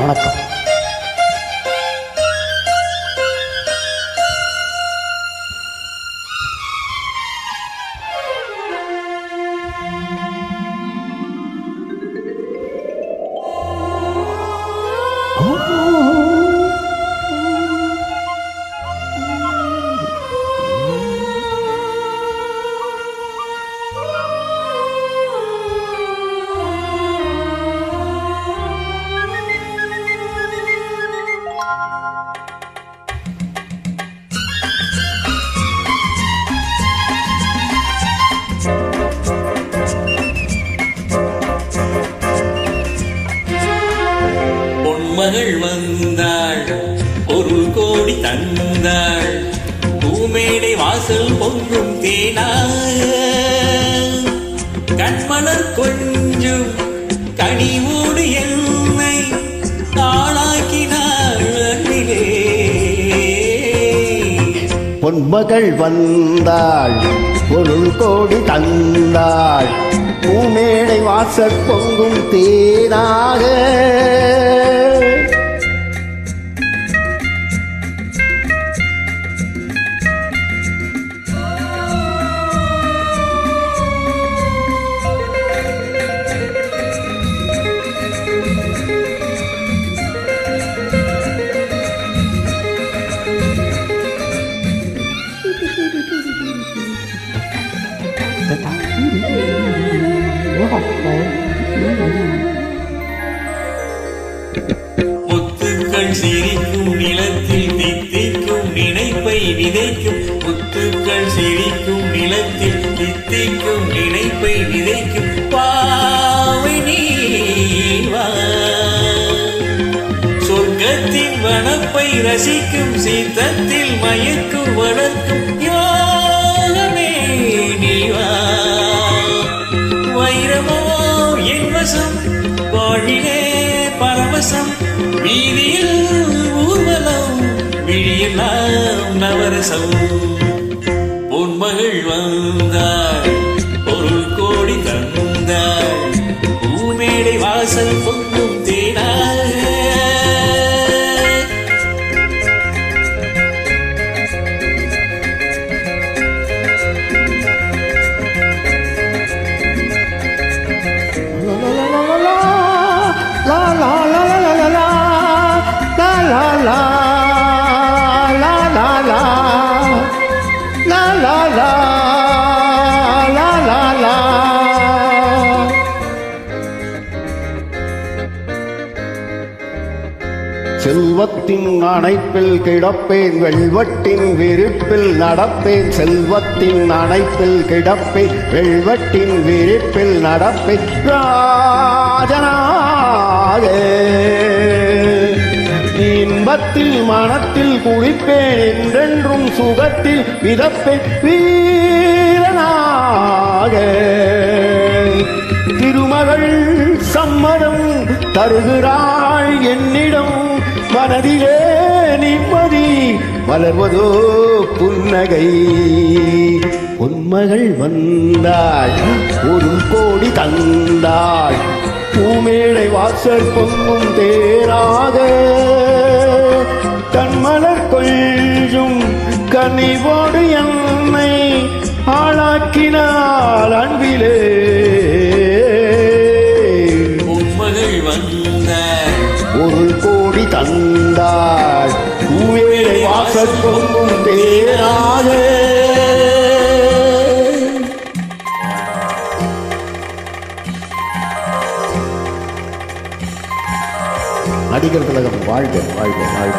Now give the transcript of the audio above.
வணக்கம் Oh! பொங்கும் தேனாக. கண்மலர் கொஞ்சம் கனிவோடு என்னை ஆளாக்கினாள் அன்பிலே. பொன்மகள் வந்தாள் பொருள் கோடி தந்தாள். பூமேடை வாசல் பொங்கும் தேனாக. முத்துக்கள் சிரிக்கும் நிலத்தில் தித்திக்கும் நினைப்பை விதைக்கும். முத்துக்கள் சிரிக்கும் நிலத்தில் தித்திக்கும் நினைப்பை விதைக்கும். பாவை சொர்க்கத்தின் வனப்பை ரசிக்கும் சீத்தத்தில் மயக்கும் வளர்க்கும். விழியெல்லாம் நவரசம் பொன்மகள் வந்தாள் பொருள் கோடி தந்தாள் பூமேடை வாசல் பொங்கும் தேனாக லா லா லா la la la la la. செல்வத்தின் அணைப்பில் கிடப்பேன் வெள்வட்டின் விரிப்பில் நடப்பேன். செல்வத்தின் அணைப்பில் கிடப்பேன் வெள்வட்டின் விரிப்பில் நடப்பேன். ராஜனாகே. இன்பத்தில் மனத்தில் குளிப்பேன் என்றென்றும் சுகத்தில் மிதப்பேன் வீரனாக. திருமகள் சம்மதம் தருகிறாள் என்னிடம். மனதிலே நிம்மதி மலர்வதோ புன்னகை. பொன்மகள் வந்தாள் ஒரு கோடி தந்தாள். பூமேடை வாசல் பொங்கும் தேராக கண்மலர் கொள்ளும் கனிவோடு என்னை ஆளாக்கினாள் அன்பிலே. உம்மகள் வந்த ஒரு கோடி தந்தாள் பூவேலை வாசல் பொங்கும் தேராக நடிகர் திலகம் வாழ்க வாழ்க வாழ்க.